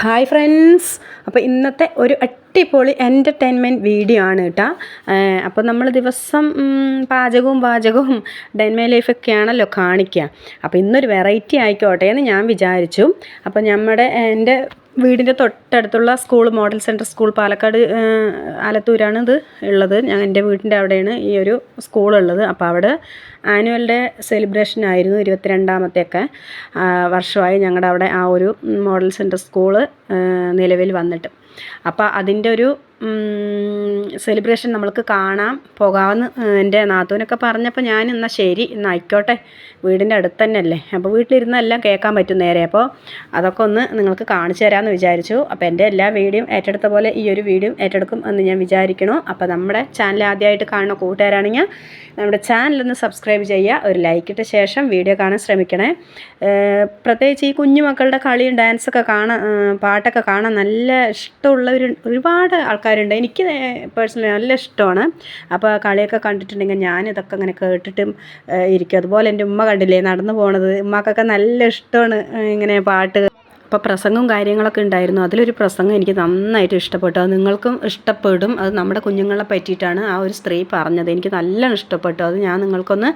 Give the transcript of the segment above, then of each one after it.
Hi friends. അപ്പോൾ ഇന്നത്തെ ഒരു അടിപൊളി എന്റർടൈൻമെന്റ് വീഡിയോ ആണ് കേട്ടോ. അപ്പോൾ നമ്മൾ ദിവസം പാചകവും പാചകവും പാചകവും ലൈഫൊക്കെ ആണല്ലോ കാണിക്കുക അപ്പോൾ ഇന്നൊരു വെറൈറ്റി ആയിക്കോട്ടെ എന്ന് ഞാൻ വിചാരിച്ചു. അപ്പോൾ നമ്മുടെ എന്റെ വീടിന്റെ തൊട്ടടുത്തുള്ള school model centre school Palakkad ആലത്തൂരാണ് ഇത് ഉള്ളത്. ഞാൻ എന്റെ വീടിന്റെ അവിടെയാണ് ഈ ഒരു സ്കൂൾ ഉള്ളത്. അപ്പോൾ അവിടെ ആനുവൽ ഡേ സെലിബ്രേഷൻ ആയിരുന്നു ഇരുപത്തിരണ്ടാമത്തെയൊക്കെ. വർഷമായി ഞങ്ങളുടെ അവിടെ ആ ഒരു മോഡൽ സെന്റർ സ്കൂൾ നിലവിൽ വന്നിട്ട്. അപ്പോൾ അതിന്റെ ഒരു സെലിബ്രേഷൻ നമ്മൾക്ക് കാണാം പോകാമെന്ന് എന്റെ നാത്തൂനൊക്കെ പറഞ്ഞപ്പോൾ ഞാൻ എന്നാൽ ശരി എന്നാൽ ആയിക്കോട്ടെ വീടിന്റെ അടുത്ത് തന്നെ അല്ലേ അപ്പോൾ വീട്ടിലിരുന്നെല്ലാം കേൾക്കാൻ പറ്റും നേരെ. അപ്പോൾ അതൊക്കെ ഒന്ന് നിങ്ങൾക്ക് കാണിച്ചു തരാമെന്ന് വിചാരിച്ചു. അപ്പോൾ എന്റെ എല്ലാ വീഡിയോയും ഏറ്റെടുത്ത പോലെ ഈ ഒരു വീഡിയോ ഏറ്റെടുക്കും എന്ന് ഞാൻ വിചാരിക്കണു. അപ്പോൾ നമ്മുടെ ചാനൽ ആദ്യമായിട്ട് കാണുന്ന കൂട്ടുകാരാണെങ്കിൽ നമ്മുടെ ചാനലൊന്ന് സബ്സ്ക്രൈബ് ചെയ്യുക. ഒരു ലൈക്ക് ഇട്ട ശേഷം വീഡിയോ കാണാൻ ശ്രമിക്കണേ. പ്രത്യേകിച്ച് ഈ കുഞ്ഞുമക്കളുടെ കളിയും ഡാൻസൊക്കെ കാണാൻ പാട്ടൊക്കെ കാണാൻ നല്ല ഇഷ്ടമുള്ളവർ ഒരുപാട് ആൾക്കാരുണ്ട്. എനിക്ക് പേഴ്സണലി നല്ല ഇഷ്ടമാണ്. അപ്പോൾ കളിയൊക്കെ കണ്ടിട്ടുണ്ടെങ്കിൽ ഞാൻ ഇതൊക്കെ ഇങ്ങനെ കേട്ടിട്ടും ഇരിക്കും. അതുപോലെ എന്റെ ഉമ്മ കണ്ടില്ലേ നടന്നു പോണത്. ഉമ്മക്കൊക്കെ നല്ല ഇഷ്ടമാണ് ഇങ്ങനെ പാട്ട്. അപ്പോൾ പ്രസംഗവും കാര്യങ്ങളൊക്കെ ഉണ്ടായിരുന്നു. അതിലൊരു പ്രസംഗം എനിക്ക് നന്നായിട്ട് ഇഷ്ടപ്പെട്ടു. അത് നിങ്ങൾക്കും ഇഷ്ടപ്പെടും. അത് നമ്മുടെ കുഞ്ഞുങ്ങളെ പറ്റിയിട്ടാണ് ആ ഒരു സ്ത്രീ പറഞ്ഞത്. എനിക്ക് നല്ല ഇഷ്ടപ്പെട്ടു. അത് ഞാൻ നിങ്ങൾക്കൊന്ന്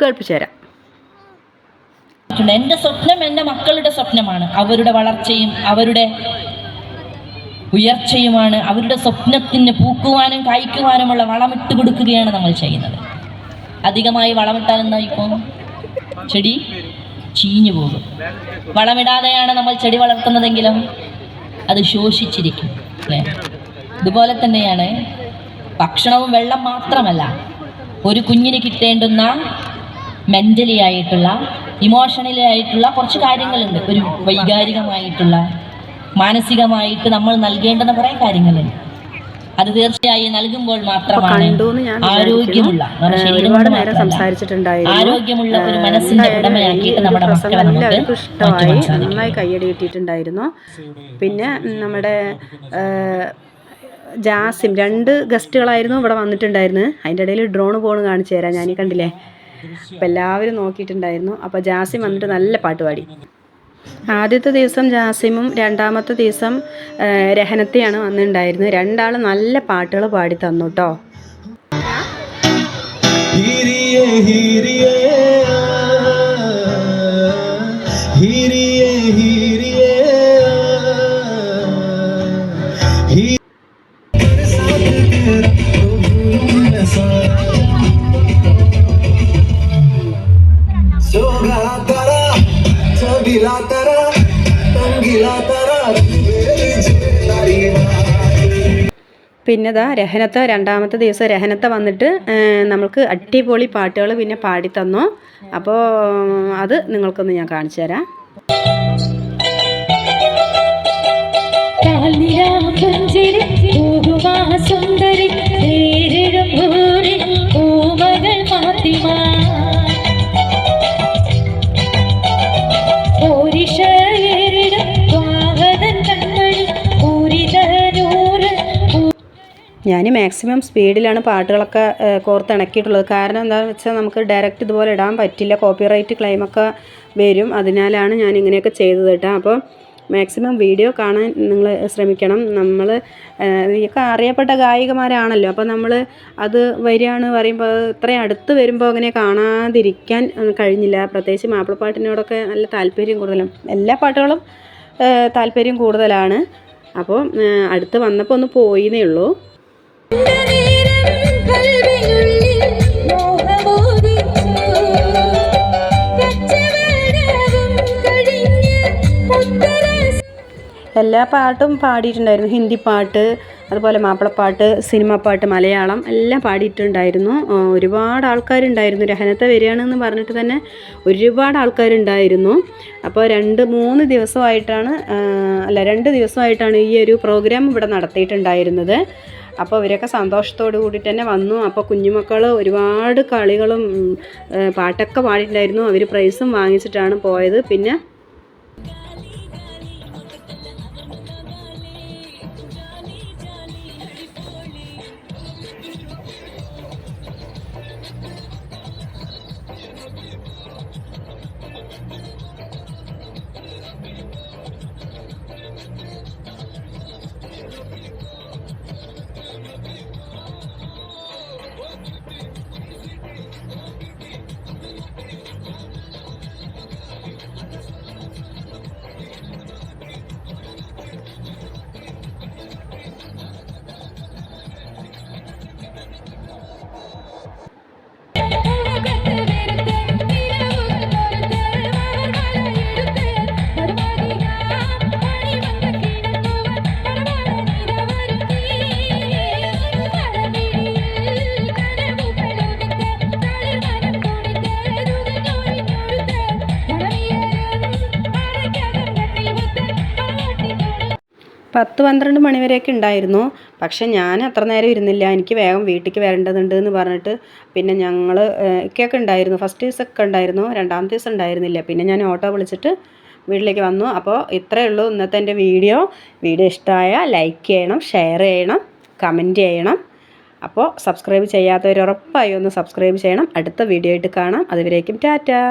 കേൾപ്പിച്ചു തരാം. എന്റെ സ്വപ്നം എന്റെ മക്കളുടെ സ്വപ്നമാണ്. അവരുടെ വളർച്ചയും അവരുടെ ഉയർച്ചയുമാണ് അവരുടെ സ്വപ്നത്തിന് പൂക്കുവാനും കായ്ക്കുവാനുമുള്ള വളമിട്ട് കൊടുക്കുകയാണ് നമ്മൾ ചെയ്യുന്നത്. അധികമായി വളമിട്ടാൽ എന്തായിപ്പോ ചെടി ചീഞ്ഞു പോകും. വളമിടാതെയാണ് നമ്മൾ ചെടി വളർത്തുന്നതെങ്കിലും അത് ശോഷിച്ചിരിക്കും അല്ലേ? ഇതുപോലെ തന്നെയാണ് ഭക്ഷണവും വെള്ളം മാത്രമല്ല ഒരു കുഞ്ഞിന് കിട്ടേണ്ടുന്ന മെന്റലി ആയിട്ടുള്ള ഇമോഷണലി ആയിട്ടുള്ള കുറച്ച് കാര്യങ്ങളുണ്ട്. ഒരു വൈകാരികമായിട്ടുള്ള മാനസികമായിട്ട് നമ്മൾ നൽകേണ്ടുന്ന കുറേ കാര്യങ്ങളുണ്ട് അത് തീർച്ചയായും നൽകുമ്പോൾ മാത്രമാണ് ആരോഗ്യമുള്ള ഒരുപാട് നേരം സംസാരിച്ചിട്ടുണ്ടായിരുന്നു. ആരോഗ്യമുള്ള ഒരു മനസ്സിന്റെ ഉടമയാക്കിയിട്ട് നമ്മുടെ മക്കളെ നമുക്ക് ഇഷ്ടമായി. നന്നായി കയ്യടി കിട്ടിയിട്ടുണ്ടായിരുന്നു. പിന്നെ നമ്മുടെ ജാസിം രണ്ട് ഗസ്റ്റുകളായിരുന്നു ഇവിടെ വന്നിട്ടുണ്ടായിരുന്നു. അതിന്റെ ഇടയിൽ ഡ്രോൺ പോണ് കാണിച്ചു തരാം. ഞാൻ കണ്ടില്ലേ? അപ്പം എല്ലാവരും നോക്കിയിട്ടുണ്ടായിരുന്നു. അപ്പോൾ ജാസിം വന്നിട്ട് നല്ല പാട്ട് പാടി. ആദ്യത്തെ ദിവസം ജാസിമും രണ്ടാമത്തെ ദിവസം രഹനത്തെയാണ് വന്നിട്ടുണ്ടായിരുന്നത് രണ്ടാൾ നല്ല പാട്ടുകൾ പാടി തന്നു കേട്ടോ ഹീരിയേ. പിന്നെതാ തറ പിന്നെ രണ്ടാമത്തെ ദിവസം രഹനത്ത് വന്നിട്ട് നമുക്ക് അടിപൊളി പാട്ടുകൾ പിന്നെ പാടിത്തന്നു. അപ്പോൾ അത് നിങ്ങൾക്കൊന്ന് ഞാൻ കാണിച്ചു തരാം ഞാൻ മാക്സിമം സ്പീഡിലാണ് പാട്ടുകളൊക്കെ കോർത്ത് കോർത്തിണക്കിയിട്ടുള്ളത്. കാരണം എന്താണെന്ന് വെച്ചാൽ നമുക്ക് ഡയറക്റ്റ് ഇതുപോലെ ഇടാൻ പറ്റില്ല. കോപ്പിറൈറ്റ് ക്ലെയിമൊക്കെ വരും. അതിനാലാണ് ഞാൻ ഇങ്ങനെയൊക്കെ ചെയ്തത് കേട്ടോ. അപ്പോൾ മാക്സിമം വീഡിയോ കാണാൻ നിങ്ങൾ ശ്രമിക്കണം. നമ്മൾ ഇതൊക്കെ അറിയപ്പെട്ട ഗായികമാരാണല്ലോ. അപ്പോൾ നമ്മൾ അത് വരികയാണ് പറയുമ്പോൾ ഇത്രയും അടുത്ത് വരുമ്പോൾ അങ്ങനെ കാണാതിരിക്കാൻ കഴിഞ്ഞില്ല. പ്രത്യേകിച്ച് മാപ്പിളപ്പാട്ടിനോടൊക്കെ നല്ല താല്പര്യം കൂടുതലും. എല്ലാ പാട്ടുകളും താല്പര്യം കൂടുതലാണ്. അപ്പോൾ അടുത്ത് വന്നപ്പോൾ ഒന്ന് പോയിന്നേ ഉള്ളൂ. എല്ലാ പാട്ടും പാടിയിട്ടുണ്ടായിരുന്നു. ഹിന്ദി പാട്ട് അതുപോലെ മാപ്പിളപ്പാട്ട് സിനിമ പാട്ട് മലയാളം എല്ലാം പാടിയിട്ടുണ്ടായിരുന്നു. ഒരുപാട് ആൾക്കാരുണ്ടായിരുന്നു. രഹനത്തെ വരികയാണെന്ന് പറഞ്ഞിട്ട് തന്നെ ഒരുപാട് ആൾക്കാരുണ്ടായിരുന്നു. അപ്പോൾ രണ്ട് മൂന്ന് ദിവസമായിട്ടാണ് അല്ല രണ്ട് ദിവസമായിട്ടാണ് ഈ ഒരു പ്രോഗ്രാം ഇവിടെ നടത്തിയിട്ടുണ്ടായിരുന്നത്. അപ്പോൾ ഇവരൊക്കെ സന്തോഷത്തോടു കൂടിയിട്ട് തന്നെ വന്നു. അപ്പോൾ കുഞ്ഞുമക്കൾ ഒരുപാട് കളികളും പാട്ടൊക്കെ പാടിയിട്ടുണ്ടായിരുന്നു. അവർ പ്രൈസും വാങ്ങിച്ചിട്ടാണ് പോയത്. പിന്നെ പത്ത് പന്ത്രണ്ട് മണിവരെയൊക്കെ ഉണ്ടായിരുന്നു. പക്ഷെ ഞാൻ അത്ര നേരം ഇരുന്നില്ല. എനിക്ക് വേഗം വീട്ടിലേക്ക് വരേണ്ടതുണ്ട് എന്ന് പറഞ്ഞിട്ട് പിന്നെ ഞങ്ങൾ ഒക്കെയൊക്കെ ഉണ്ടായിരുന്നു. ഫസ്റ്റ് ദിവസമൊക്കെ ഉണ്ടായിരുന്നു. രണ്ടാമത്തെ ദിവസം ഉണ്ടായിരുന്നില്ല. പിന്നെ ഞാൻ ഓട്ടോ വിളിച്ചിട്ട് വീട്ടിലേക്ക് വന്നു. അപ്പോൾ ഇത്രയേ ഉള്ളൂ ഇന്നത്തെ എന്റെ വീഡിയോ. വീഡിയോ ഇഷ്ടമായ ലൈക്ക് ചെയ്യണം ഷെയർ ചെയ്യണം കമന്റ് ചെയ്യണം. അപ്പോൾ സബ്സ്ക്രൈബ് ചെയ്യാത്തവർ ഉറപ്പായി ഒന്ന് സബ്സ്ക്രൈബ് ചെയ്യണം. അടുത്ത വീഡിയോ ആയിട്ട് കാണാം. അതുവരേക്കും ടാറ്റാ.